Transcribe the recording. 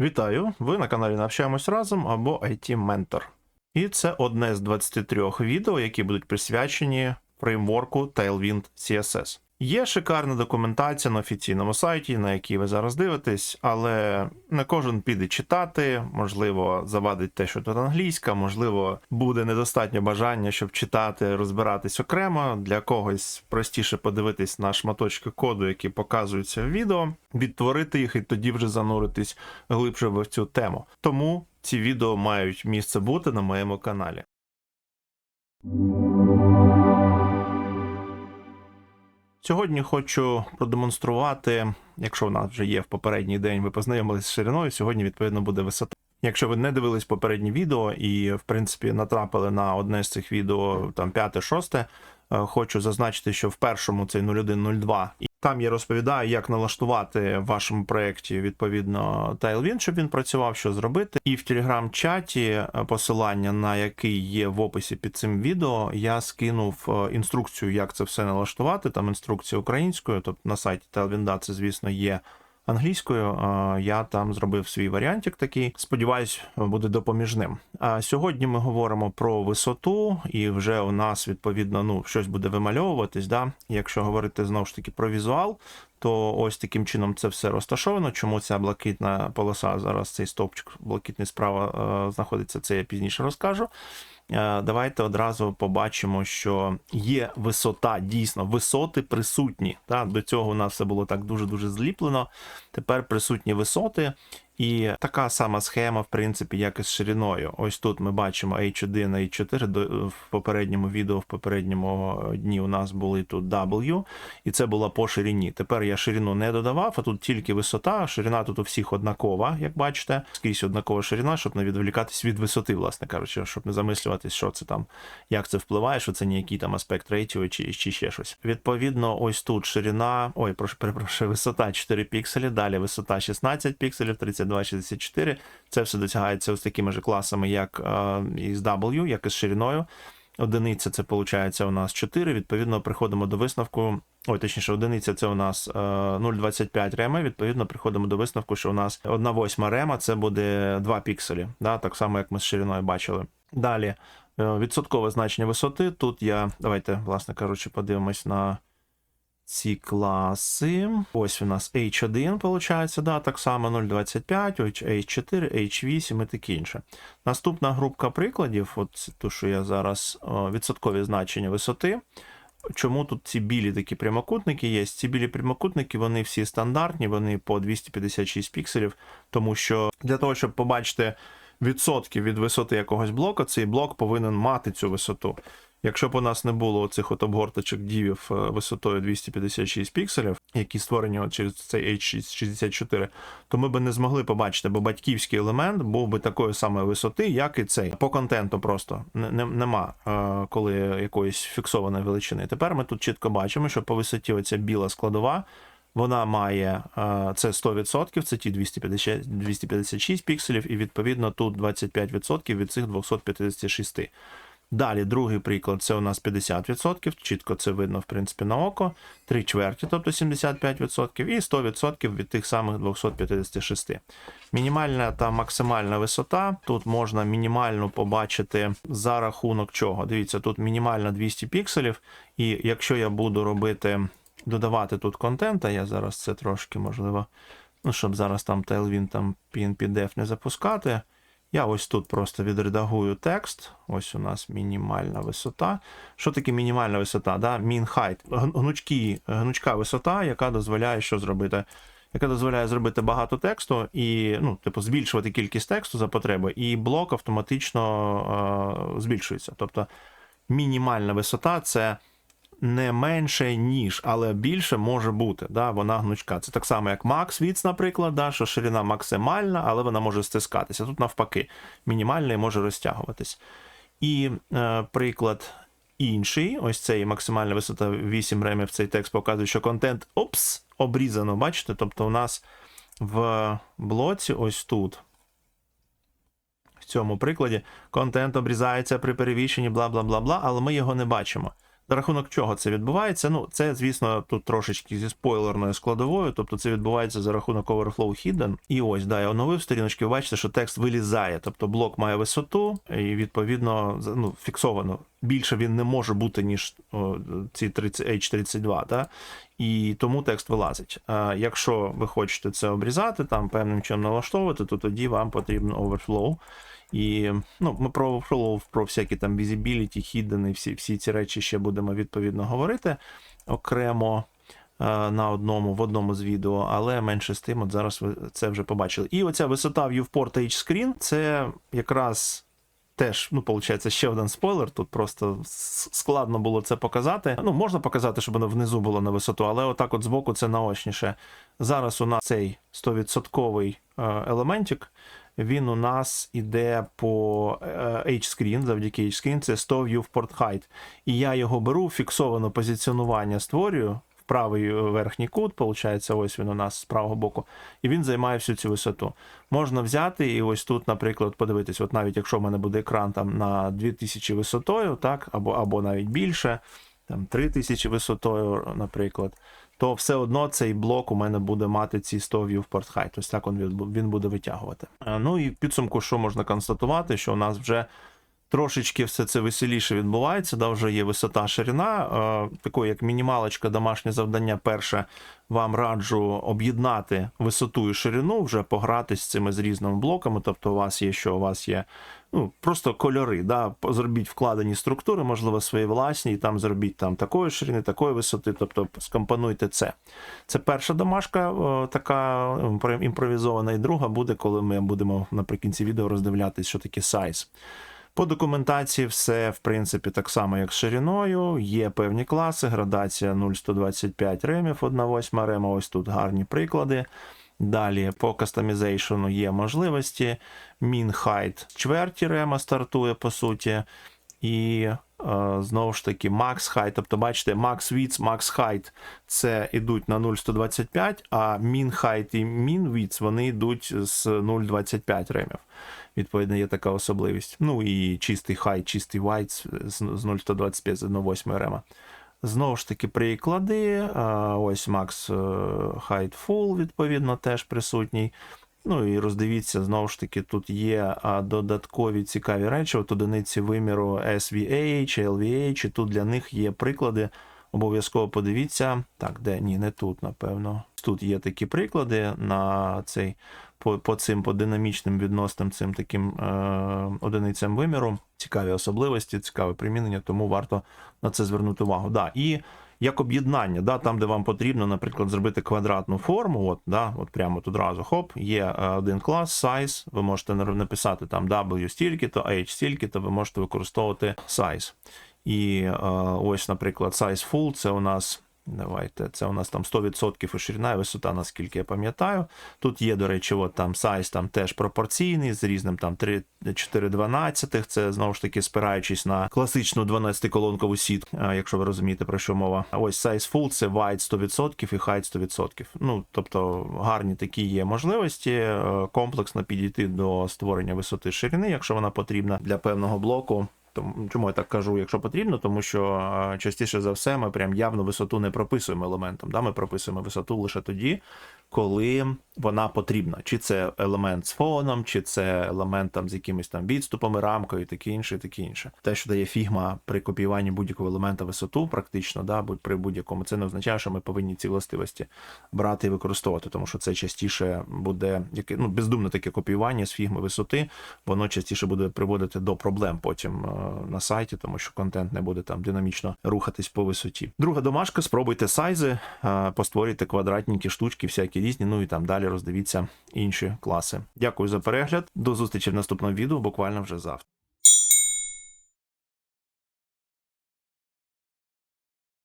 Вітаю! Ви на каналі Навчаємось разом або IT Ментор. І це одне з 23 відео, які будуть присвячені фреймворку Tailwind CSS. Є шикарна документація на офіційному сайті, на якій ви зараз дивитесь, але не кожен піде читати, можливо, завадить те, що тут англійська, можливо, буде недостатньо бажання, щоб читати, розбиратись окремо. Для когось простіше подивитись на шматочки коду, які показуються в відео, відтворити їх і тоді вже зануритись глибше в цю тему. Тому ці відео мають місце бути на моєму каналі. Сьогодні хочу продемонструвати, якщо в нас вже є в попередній день, ви познайомилися з шириною, сьогодні відповідно буде висота. Якщо ви не дивились попередні відео і, в принципі, натрапили на одне з цих відео, там п'яте-шосте, е, хочу зазначити, що в першому цей 0102, і там я розповідаю, як налаштувати в вашому проєкті відповідно Tailwind, щоб він працював, що зробити. І в телеграм-чаті е, посилання на який є в описі під цим відео, я скинув е, інструкцію, як це все налаштувати. Там інструкція українською, тобто на сайті Tailwind це, звісно, є англійською. Я там зробив свій варіантик такий. Сподіваюсь, буде допоміжним. А сьогодні ми говоримо про висоту, і вже у нас відповідно ну щось буде вимальовуватись. Да? Якщо говорити знову ж таки про візуал, то ось таким чином це все розташовано. Чому ця блакитна полоса зараз цей стовпчик блакитний справа е, знаходиться, це я пізніше розкажу. Е, Давайте одразу побачимо, що є висота, дійсно, висоти присутні. Так? До цього у нас все було так дуже-дуже зліплено. Тепер присутні висоти. І така сама схема, в принципі, як і з шириною. Ось тут ми бачимо H1, H4. До- В попередньому відео, в попередньому дні у нас були тут W, і це була по ширині. Тепер я ширину не додавав, а тут тільки висота. Ширина тут у всіх однакова, як бачите, скрізь однакова ширина, щоб не відволікатись від висоти, власне кажучи, щоб не замислюватись, що це там, як це впливає, що це ніякий там аспект рейтіо чи, чи ще щось. Відповідно, ось тут ширина, ой, прошу, перепрошую, висота 4 пікселі, далі висота 16 пікселів, 32, 64. Це все досягається ось такими ж класами, як е, із W, як і з шириною. Одиниця це виходить у нас 4. Відповідно, приходимо до висновку. Ой, точніше, одиниця це у нас е, 0,25 рема. Відповідно, приходимо до висновку, що у нас 1 восьма рема це буде 2 пікселі. Да? Так само, як ми з шириною бачили. Далі е, відсоткове значення висоти. Тут я, давайте, власне кажучи, подивимось на ці класи. Ось у нас H1, виходить, да, так само 0,25, H4, H8 і таке інше. Наступна групка прикладів, от ту, що я зараз відсоткові значення висоти. Чому тут ці білі такі прямокутники є? Ці білі прямокутники, вони всі стандартні, вони по 256 пікселів, тому що для того, щоб побачити відсотки від висоти якогось блоку, цей блок повинен мати цю висоту. Якщо б у нас не було цих от обгорточок дівів е, висотою 256 пікселів, які створені от через цей H64, то ми б не змогли побачити, бо батьківський елемент був би такої самої висоти, як і цей. По контенту просто не, не- нема е, коли якоїсь фіксованої величини. Тепер ми тут чітко бачимо, що по висоті оця біла складова. Вона має е, це 100%, це ті 250, 256 пікселів, і відповідно тут 25% від цих 256. Далі другий приклад це у нас 50%, чітко це видно, в принципі, на око, 3 чверті, тобто 75%, і 100% від тих самих 256. Мінімальна та максимальна висота. Тут можна мінімальну побачити за рахунок чого. Дивіться, тут мінімальна 200 пікселів, і якщо я буду робити, додавати тут контент, я зараз це трошки можливо, ну, щоб зараз там Tailwind, там PNP-Def не запускати. Я ось тут просто відредагую текст. Ось у нас мінімальна висота. Що таке мінімальна висота? Да? Mean height. Гнучкі, гнучка висота, яка дозволяє що зробити? Яка дозволяє зробити багато тексту і, ну, типу, збільшувати кількість тексту за потреби, і блок автоматично е, збільшується. Тобто мінімальна висота це не менше, ніж, але більше може бути. Да? Вона гнучка. Це так само, як Max Width, наприклад, да? що ширина максимальна, але вона може стискатися. Тут навпаки, мінімальна і може розтягуватись. І е, приклад інший, ось цей максимальна висота 8 ремів, цей текст показує, що контент опс, обрізано, бачите? Тобто у нас в блоці ось тут. В цьому прикладі контент обрізається при перевіщенні, бла бла бла бла, але ми його не бачимо. За рахунок чого це відбувається? Ну, це, звісно, тут трошечки зі спойлерною складовою, тобто це відбувається за рахунок overflow hidden. І ось, да, я оновив сторіночки, ви бачите, що текст вилізає. Тобто блок має висоту, і відповідно ну, фіксовано. Більше він не може бути, ніж о, ці 30, H32, да? І тому текст вилазить. А якщо ви хочете це обрізати, там певним чином налаштовувати, то тоді вам потрібен overflow. І ну, ми про overflow, про всякі там visibility, hidden і всі, всі ці речі ще будемо відповідно говорити окремо е, на одному в одному з відео, але менше з тим, от зараз ви це вже побачили. І оця висота viewport H-Screen, це якраз. Теж, ну, виходить, ще один спойлер. Тут просто складно було це показати. Ну, можна показати, щоб воно внизу було на висоту, але отак от збоку це наочніше. Зараз у нас цей 100% е, елементик, він у нас іде по е, H-Screen, завдяки H-Screen, це 100 viewport height. І я його беру, фіксоване позиціонування створюю правий верхній кут, виходить, ось він у нас з правого боку, і він займає всю цю висоту. Можна взяти і ось тут, наприклад, подивитись, от навіть якщо в мене буде екран там на 2000 висотою, так, або, або навіть більше, там 3000 висотою, наприклад, то все одно цей блок у мене буде мати ці 100 viewport height. Ось так він, він буде витягувати. Е, Ну і підсумку, що можна констатувати, що у нас вже трошечки все це веселіше відбувається, да, вже є висота ширина. Такою як мінімалочка, домашнє завдання. Перше, вам раджу об'єднати висоту і ширину, вже погратись з цими з різними блоками. Тобто, у вас є що, у вас є ну, просто кольори. Да, зробіть вкладені структури, можливо, свої власні, і там зробіть там такої ширини, такої висоти, тобто скомпонуйте це. Це перша домашка, е, така імпровізована, і друга буде, коли ми будемо наприкінці відео роздивлятись, що таке size. По документації все, в принципі, так само, як з шириною. Є певні класи, градація 0,125 ремів, 1,8 рема. Ось тут гарні приклади. Далі по кастомізейшену є можливості. Min height чверті рема стартує, по суті. І е, знову ж таки, max height, тобто, бачите, max width, max height це йдуть на 0,125, а min height і min width вони йдуть з 0,25 ремів. Відповідно, є така особливість. Ну і чистий хай, чистий white з з 0,125 з 1,8 рема. Знову ж таки, приклади. Ось Max е, Height Full, відповідно, теж присутній. Ну і роздивіться, знову ж таки, тут є додаткові цікаві речі. От одиниці виміру SVH, LVH, і тут для них є приклади. Обов'язково подивіться. Так, де ні, не тут, напевно. Тут є такі приклади на цей по, по цим по динамічним відносним цим таким е, одиницям виміру. Цікаві особливості, цікаве примінення, тому варто на це звернути увагу. Да, і як об'єднання, да, там, де вам потрібно, наприклад, зробити квадратну форму, от, да, от прямо тут разу, хоп, є е, один клас, size, ви можете написати там W стільки, то H стільки, то ви можете використовувати size. І е, ось, наприклад, size full, це у нас. Давайте, це у нас там 100% і ширина і висота, наскільки я пам'ятаю. Тут є, до речі, от там сайз там теж пропорційний, з різним там 3, 4 12. Це знову ж таки спираючись на класичну 12-колонкову сіт, якщо ви розумієте про що мова. Ось size full це wide 100% і height 100%. Ну, тобто гарні такі є можливості е, комплексно підійти до створення висоти ширини, якщо вона потрібна для певного блоку. Тому чому я так кажу, якщо потрібно, тому що е, частіше за все ми прям явно висоту не прописуємо елементом. Да? Ми прописуємо висоту лише тоді, коли вона потрібна. Чи це елемент з фоном, чи це елемент там з якимись там відступами, рамкою, і таке інше, і таке інше. Те, що дає фігма при копіюванні будь-якого елемента висоту, практично, да, будь при будь-якому, це не означає, що ми повинні ці властивості брати і використовувати, тому що це частіше буде яке ну бездумне таке копіювання з фігми висоти, воно частіше буде приводити до проблем потім е, на сайті, тому що контент не буде там динамічно рухатись по висоті. Друга домашка, спробуйте сайзи, е, постворюйте квадратненькі штучки, всякі різні. Ну і там далі роздивіться інші класи. Дякую за перегляд. До зустрічі в наступному відео, буквально вже завтра.